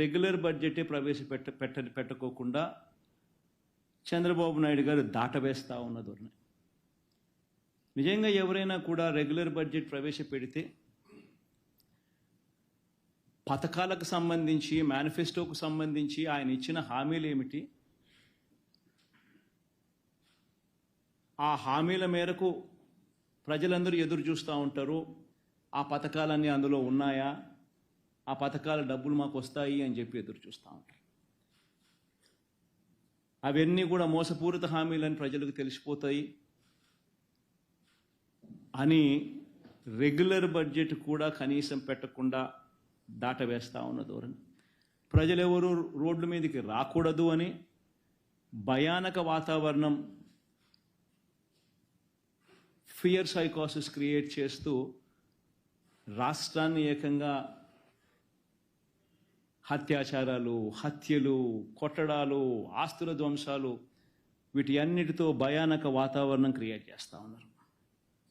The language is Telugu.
రెగ్యులర్ బడ్జెటే ప్రవేశపెట్ట పెట్ట పెట్టుకోకుండా చంద్రబాబు నాయుడు గారు దాటవేస్తూ ఉన్న ధోరణి. నిజంగా ఎవరైనా కూడా రెగ్యులర్ బడ్జెట్ ప్రవేశపెడితే పథకాలకు సంబంధించి మేనిఫెస్టోకు సంబంధించి ఆయన ఇచ్చిన హామీలు ఏమిటి? ఆ హామీల మేరకు ప్రజలందరూ ఎదురు చూస్తూ ఉంటారు. ఆ పథకాలన్నీ అందులో ఉన్నాయా? ఆ పథకాల డబ్బులు మాకు వస్తాయి అని చెప్పి ఎదురు చూస్తూ ఉంటారు. అవన్నీ కూడా మోసపూరిత హామీలని ప్రజలకు తెలిసిపోతాయి అని రెగ్యులర్ బడ్జెట్ కూడా కనీసం పెట్టకుండా దాటవేస్తూ ఉన్న ధోరణి. ప్రజలెవరూ రోడ్ల మీదకి రాకూడదు అని భయానక వాతావరణం ఫియర్ సైకాసిస్ క్రియేట్ చేస్తూ రాష్ట్రాన్ని ఏకంగా హత్యాచారాలు హత్యలు కొట్టడాలు ఆస్తుల ధ్వంసాలు వీటి అన్నిటితో భయానక వాతావరణం క్రియేట్ చేస్తూ ఉన్నారు.